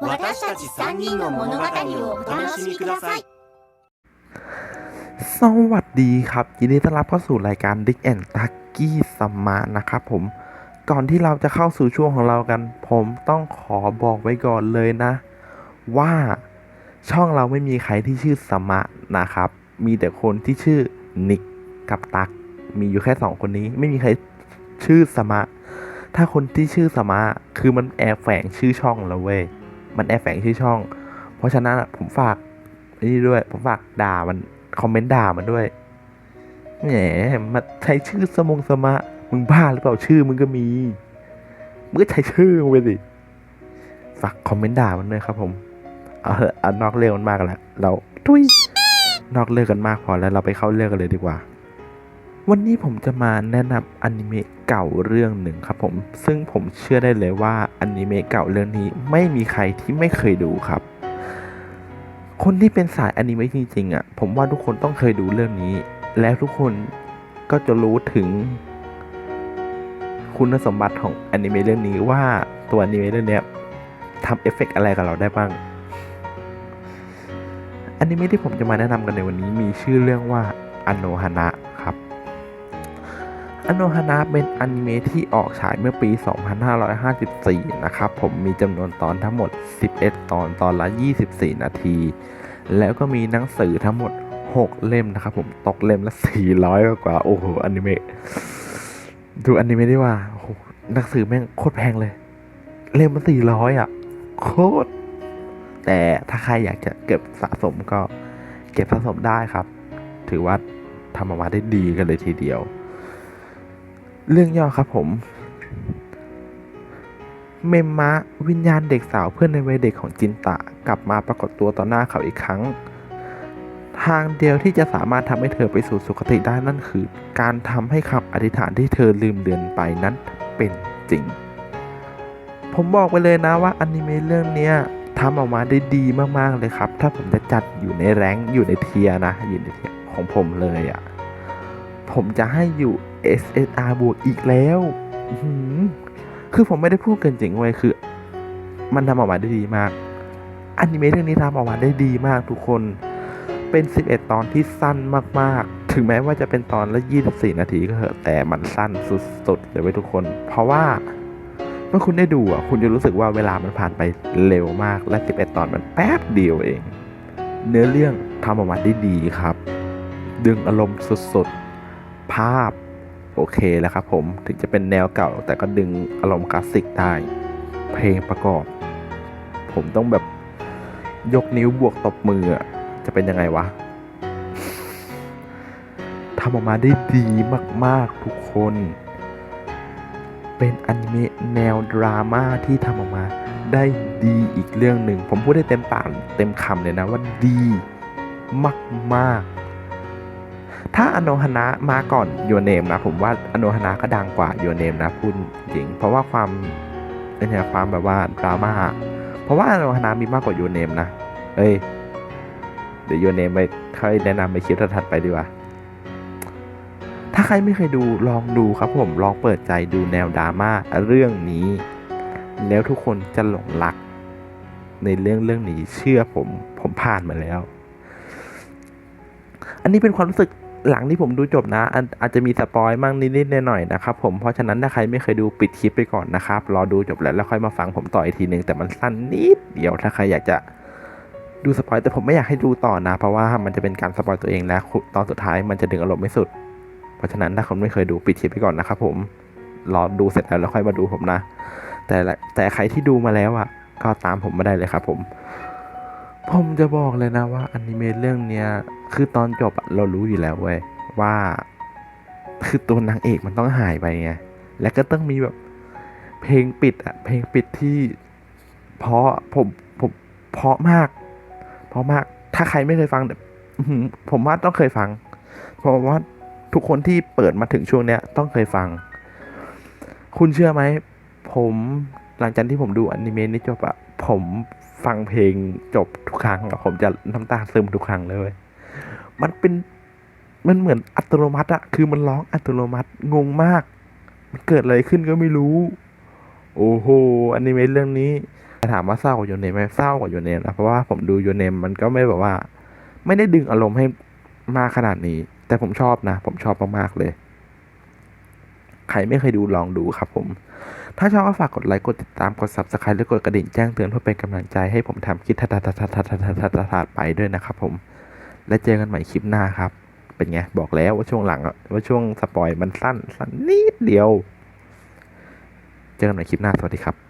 私たち3人の物語をお楽しみください สวัสดีครับ ยินดีต้อนรับเข้าสู่รายการ Dick and t a k กี้สมานะครับผม ก่อนที่เราจะเข้าสู่ช่วงของเรากัน ผมต้องขอบอกไว้ก่อนเลยนะ ว่าช่องเราไม่มีใครที่ชื่อสมะนะครับ มีแต่คนที่ชื่อนิกกับตัก มีอยู่แค่สองคนนี้ ไม่มีใครชื่อสมะ ถ้าคนที่ชื่อสมะคือมันแอบแฝงชื่อช่องแล้วเว้ย มันแอบแฝงชื่อช่อง เพราะฉะนั้นผมฝากนี่ด้วย ผมฝากด่ามันคอมเมนต์ด่ามันด้วยแหมมาใช้ชื่อสมงสมะมึงบ้าหรือเปล่าชื่อมึงก็มีมึงก็ใช้ชื่อมึงไปสิฝากคอมเมนต์ด่ามันด้วยครับ ผมเอาเถอะเอานอกเรื่องมันมากแล้วเราทุยนอกเรื่องกันมากพอแล้วเราไปเข้าเรื่องกันเลยดีกว่า วันนี้ผมจะมาแนะนำอนิเมะเก่าเรื่องหนึ่งครับผม ซึ่งผมเชื่อได้เลยว่าอนิเมะเก่าเรื่องนี้ไม่มีใครที่ไม่เคยดูครับ คนที่เป็นสายอนิเมะจริงๆอะ ผมว่าทุกคนต้องเคยดูเรื่องนี้ แล้วทุกคนก็จะรู้ถึง คุณสมบัติของอนิเมะเรื่องนี้ว่าตัวอนิเมะเรื่องนี้ทำเอฟเฟกต์อะไรกับเราได้บ้างอนิเมะที่ผมจะมาแนะนำกันในวันนี้มีชื่อเรื่องว่าอโนฮานะครับ อโนฮานะเป็นอนิเมะที่ออกฉายเมื่อปี 2554 นะครับ ผมมีจำนวนตอนทั้งหมด 11 ตอนตอนละ 24 นาที แล้วก็มีหนังสือทั้งหมด 6 เล่มนะครับ ผมตกเล่มละ 400 กว่า โอ้โหอนิเมะดูอนิเมะได้ว่า โอ้โหหนังสือแม่งโคตรแพงเลย เล่มละ400 อะ โคตร แต่ถ้าใครอยากจะเก็บสะสมก็เก็บสะสมได้ครับ ถือว่าทำออกมาได้ดีกันเลยทีเดียว เรื่องย่อครับผม เมมมะวิญญาณเด็กสาวเพื่อนในวัยเด็กของจินตะ กลับมาปรากฏตัวต่อหน้าเขาอีกครั้ง ทางเดียวที่จะสามารถทำให้เธอไปสู่สุคติได้นั่นคือ การทำให้คำอธิษฐานที่เธอลืมเลือนไปนั้นเป็นจริง ผมบอกไปเลยนะว่าอนิเมะเรื่องเนี้ทำออกมาได้ดีมากๆเลยครับ ถ้าผมจะจัดอยู่ในแรงอยู่ในเทียนะอยู่ในเทียของผมเลยอะ่ะผมจะให้อยู่ SSR บวกอีกแล้วคือผมไม่ได้พูดเกินจริงเว้ยคือ มันทำออกมาได้ดีมากอนิเมะเรื่องนี้ทำออกมาได้ดีมากทุกคน เป็น 11 ตอนที่สั้นมากๆ ถึงแม้ว่าจะเป็นตอนละ 24 นาทีก็เถอะ แต่มันสั้นสุดๆเลยเว้ทุกคน เพราะว่าเมื่อคุณได้ดูอะ คุณจะรู้สึกว่าเวลามันผ่านไปเร็วมาก และ 11 ตอนมันแป๊บเดียวเอง เนื้อเรื่องทำออกมาได้ดีครับ ดึงอารมณ์สุดๆ ภาพ โอเคแล้วครับผมถึงจะเป็นแนวเก่า แต่ก็ดึงอารมณ์คลาสสิกได้ เพลงประกอบ ผมต้องแบบยกนิ้วบวกตบมือจะเป็นยังไงวะทำออกมาได้ดีมากๆทุกคน เป็นอนิเมะแนวดราม่าที่ทำออกมาได้ดีอีกเรื่องหนึ่ง ผมพูดได้เต็มปากเต็มคำเลยนะว่าดีมากๆ ถ้าอโนฮนะมาก่อนโยเนมนะผมว่าอโนฮนะก็ดังกว่าโยเนมนะพูดจริง เพราะว่าความเนี่ยความแบบว่าดราม่าเพราะว่าอโนฮนะมีมากกว่าโยเนมนะเอ้ยเดี๋ยวโยเนมไปค่อยแนะนำไปคลิปถัดไปดีกว่าถ้าใครไม่เคยดูลองดูครับผมลองเปิดใจดูแนวดราม่าเรื่องนี้ แล้วทุกคนจะหลงรัก ในเรื่องเรื่องนี้เชื่อผมผมผ่านมาแล้ว อันนี้เป็นความรู้สึก หลังที่ผมดูจบนะอาจจะมีสปอยมั่งนิดๆหน่อยๆนะครับผมเพราะฉะนั้นถ้าใครไม่เคยดูปิดคลิปไปก่อนนะครับรอดูจบแล้วแล้วค่อยมาฟังผมต่ออีกทีนึงแต่มันสั้นนิดเดียวถ้าใครอยากจะดูสปอยแต่ผมไม่อยากให้ดูต่อนะ เพราะว่ามันจะเป็นการสปอยตัวเองและตอนสุดท้ายมันจะดึงอารมณ์ไม่สุด เพราะฉะนั้นถ้าคนไม่เคยดูปิดคลิปไปก่อนนะครับผมรอดูเสร็จแล้วแล้วค่อยมาดูผมนะ แต่แต่ใครที่ดูมาแล้วอะก็ตามผมมาได้เลยครับผม ผมจะบอกเลยนะว่าอนิเมะเรื่องเนี้ยคือตอนจบเรารู้อยู่แล้วเว้ยว่า คือตัวนางเอกมันต้องหายไปไงแล้วก็ต้องมีแบบ เพลงปิดอะเพลงปิดที่เพราะผมผมเพราะมาก เพราะมาก ถ้าใครไม่เคยฟังผมว่าต้องเคยฟัง เพราะว่าทุกคนที่เปิดมาถึงช่วงเนี้ยต้องเคยฟัง คุณเชื่อไหม ผมหลังจากที่ผมดูอนิเมะนี้จบอะผม ฟังเพลงจบทุกครั้งอะผมจะน้ำตาซึมทุกครั้งเลย มันเป็นมันเหมือนอัตโนมัติอะคือมันร้องอัตโนมัติงงมาก มันเกิดอะไรขึ้นก็ไม่รู้ โอ้โหอนิเมะเรื่องนี้ถามว่าเศร้ากว่าโยเนมไหมเศร้ากว่าโยเนมนะเพราะว่าผมดูโยเนมมันก็ไม่แบบว่า ไม่ได้ดึงอารมณ์ให้มากขนาดนี้ แต่ผมชอบนะ ผมชอบมากๆเลย รไม่เคยดูลองดูครับผม ถ้าชอบก็ฝากกดไลค์กดติดตามกด subscribe และกดกระดิ่งแจ้งเตือนเพื่อเป็นกำลังใจให้ผมทำคลิปถัดๆๆๆๆๆไปด้วยนะครับผม และเจอกันใหม่คลิปหน้าครับ เป็นไง บอกแล้วว่าช่วงหลังว่าช่วงสปอยมันสั้นสั้นนิดเดียว เจอกันใหม่คลิปหน้าสวัสดีครับ